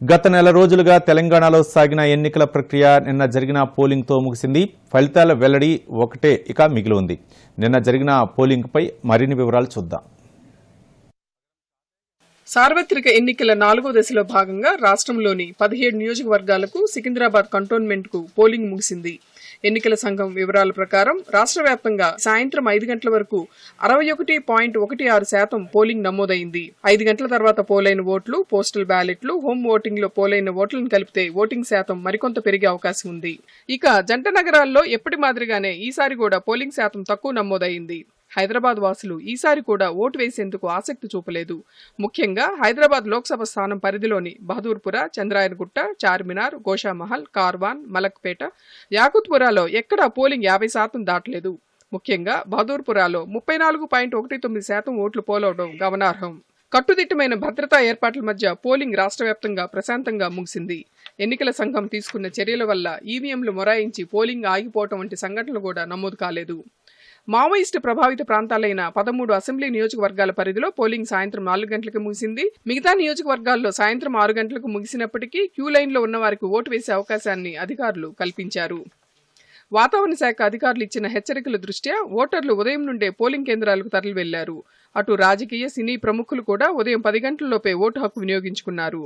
గత నెల రోజులుగా తెలంగాణలో సాగిన ఎన్నికల ప్రక్రియ నిన్న జరిగిన పోలింగ్తో ముగిసింది. ఫలితాల వెల్లడి ఒకటే ఇక మిగిలి ఉంది. నిన్న జరిగిన పోలింగ్పై మరిన్ని వివరాలు చూద్దాం. సార్వత్రిక ఎన్నికల నాలుగో దశలో భాగంగా రాష్ట్రంలోని పదిహేడు నియోజకవర్గాలకు సికింద్రాబాద్ కంటోన్మెంట్కు పోలింగ్ ముగిసింది. ఎన్నికల సంఘం వివరాల ప్రకారం రాష్ట్ర వ్యాప్తంగా సాయంత్రం ఐదు గంటల వరకు అరవై ఒకటి పాయింట్ ఒకటి ఆరు శాతం పోలింగ్ నమోదైంది. ఐదు గంటల తర్వాత పోలైన ఓట్లు పోస్టల్ బ్యాలెట్లు హోమ్ ఓటింగ్లో పోలైన ఓట్లను కలిపితే ఓటింగ్ శాతం మరికొంత పెరిగే అవకాశం ఉంది. ఇక జంట నగరాల్లో ఎప్పటి మాదిరిగానే ఈసారి కూడా పోలింగ్ శాతం తక్కువ నమోదైంది. హైదరాబాద్ వాసులు ఈసారి కూడా ఓటు వేసేందుకు ఆసక్తి చూపలేదు. ముఖ్యంగా హైదరాబాద్ లోక్సభ స్థానం పరిధిలోని బహదూర్పుర చంద్రాయనగుట్ట చార్మినార్ గోషామహల్ కార్వాన్ మలక్పేట యాకుత్పురాలో ఎక్కడా పోలింగ్ యాభై శాతం దాటలేదు. ముఖ్యంగా బహదూర్పురాలో ముప్పై నాలుగు పాయింట్ ఒకటి తొమ్మిది శాతం ఓట్లు పోలవడం గమనార్హం. కట్టుదిట్టమైన భద్రతా ఏర్పాట్ల మధ్య పోలింగ్ రాష్ట్ర వ్యాప్తంగా ప్రశాంతంగా ముగిసింది. ఎన్నికల సంఘం తీసుకున్న చర్యల వల్ల ఈవీఎంలు మొరాయించి పోలింగ్ ఆగిపోవటం వంటి సంఘటనలు కూడా నమోదు కాలేదు. మావోయిస్టు ప్రభావిత ప్రాంతాలైన పదమూడు అసెంబ్లీ నియోజకవర్గాల పరిధిలో పోలింగ్ సాయంత్రం నాలుగు గంటలకు ముగిసింది. మిగతా నియోజకవర్గాల్లో సాయంత్రం ఆరు గంటలకు ముగిసినప్పటికీ క్యూ లైన్లో ఉన్న వారికి ఓటు వేసే అవకాశాన్ని అధికారులు కల్పించారు. వాతావరణ శాఖ అధికారులు ఇచ్చిన హెచ్చరికల దృష్ట్యా ఓటర్లు ఉదయం నుండే పోలింగ్ కేంద్రాలకు తరలి వెళ్ళారు అటు రాజకీయ సినీ ప్రముఖులు కూడా ఉదయం పది గంటలలోపే ఓటు హక్కు వినియోగించుకున్నారు.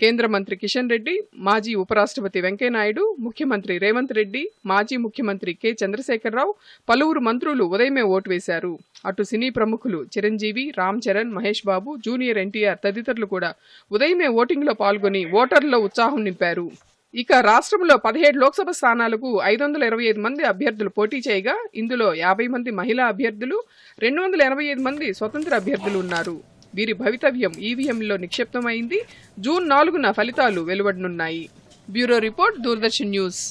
కేంద్ర మంత్రి కిషన్ రెడ్డి మాజీ ఉపరాష్ట్రపతి వెంకయ్యనాయుడు ముఖ్యమంత్రి రేవంత్ రెడ్డి మాజీ ముఖ్యమంత్రి కె. చంద్రశేఖరరావు పలువురు మంత్రులు ఉదయమే ఓటు వేశారు. అటు సినీ ప్రముఖులు చిరంజీవి రామ్ చరణ్ మహేష్ బాబు జూనియర్ ఎన్టీఆర్ తదితరులు కూడా ఉదయమే ఓటింగ్లో పాల్గొని ఓటర్లలో ఉత్సాహం నింపారు. ఇక రాష్ట్రంలో పదిహేడు లోక్సభ స్థానాలకు ఐదు వందల ఇరవై ఐదు మంది అభ్యర్థులు పోటీ చేయగా ఇందులో యాభై మంది మహిళా అభ్యర్థులు రెండు వందల ఎనభై ఐదు మంది స్వతంత్ర అభ్యర్థులు ఉన్నారు. వీరి భవితవ్యం ఈవీఎంలో నిక్షిప్తమైంది. జూన్ నాలుగున ఫలితాలు వెలువడనున్నాయి. Bureau report Doordarshan news.